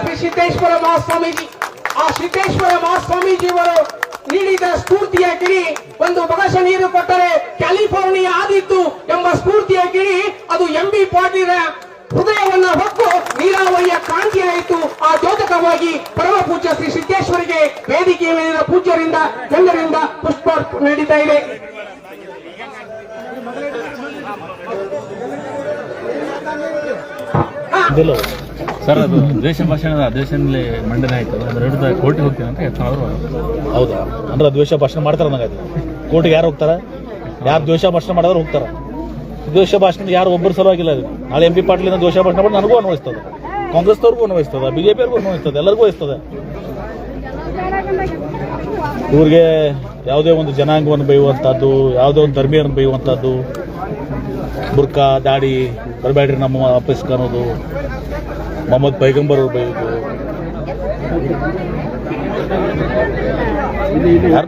ಶ್ರೀ ಸಿದ್ದೇಶ್ವರ ಮಹಾಸ್ವಾಮೀಜಿ, ಆ ಸಿದ್ದೇಶ್ವರ ಮಹಾಸ್ವಾಮೀಜಿಯವರು ನೀಡಿದ ಸ್ಫೂರ್ತಿಯ ಗಿರಿ ಒಂದು ಬಗಶ ನೀರು ಕೊಟ್ಟರೆ ಕ್ಯಾಲಿಫೋರ್ನಿಯಾ ಆದಿತ್ತು ಎಂಬ ಸ್ಫೂರ್ತಿಯ ಗಿರಿ ಅದು ಎಂ ಬಿ ಪಾಟೀಲ ಹೃದಯವನ್ನ ಹೊತ್ತು ನೀರಾವರಿಯ ಕ್ರಾಂತಿಯಾಯಿತು ಆ ದ್ಯೋತಕವಾಗಿ ಪರಮ ಪೂಜ್ಯ ಶ್ರೀ ಸಿದ್ದೇಶ್ವರಿಗೆ ವೇದಿಕೆಯ ಮೇಲಿನ ಪೂಜ್ಯರಿಂದ ಗಣ್ಯರಿಂದ ಪುಷ್ಪ ನೀಡಿತಾ ಇದೆ. ಸರ್ ಅದು ದ್ವೇಷ ಮಂಡನೆ ಆಯಿತು. ಅದರ ಕೋರ್ಟಿಗೆ ಹೋಗ್ತೀನಿ ಅಂತ ಹೌದಾ? ಅಂದ್ರೆ ದ್ವೇಷ ಭಾಷಣ ಮಾಡ್ತಾರೆ ನಂಗೆ ಕೋರ್ಟಿಗೆ ಯಾರು ಹೋಗ್ತಾರ? ಯಾರು ದ್ವೇಷ ಭಾಷಣ ಮಾಡಿದ್ರೆ ಹೋಗ್ತಾರ. ದ್ವೇಷ ಭಾಷಣ ಯಾರು ಒಬ್ಬರು ಸಲುವಾಗಿಲ್ಲ ಅದು ನಾಳೆ ಎಂ ಪಿ ಪಾಟೀಲಿಂದ ದ್ವೇಷ ಭಾಷಣ ಮಾಡಿ ನನಗೂ ಅನ್ವಯಿಸ್ತದೆ. ಕಾಂಗ್ರೆಸ್ನವ್ರಿಗೂ ಅನ್ವಯಿಸ್ತದೆ ಬಿಜೆಪಿಯವ್ರಿಗೂ ಅನ್ವಯಿಸ್ತದೆ, ಎಲ್ಲರಿಗೂ ಇಸ್ತದೆ ಇವ್ರಿಗೆ ಯಾವುದೇ ಒಂದು ಜನಾಂಗವನ್ನು ಬೈಯುವಂಥದ್ದು ಯಾವುದೇ ಒಂದು ಧರ್ಮೀಯರನ್ನು ಬೈಯುವಂಥದ್ದು ಬುರ್ಕಾ ದಾಡಿ, ಬರಬೇಡ್ರಿ ನಮ್ಮ ಆಫೀಸ್ಗೆ ಅನ್ನೋದು ಮೊಹಮ್ಮದ್ ಪೈಗಂಬರ್ ಅವ್ರು ಬೈಯೋದು ಯಾರ್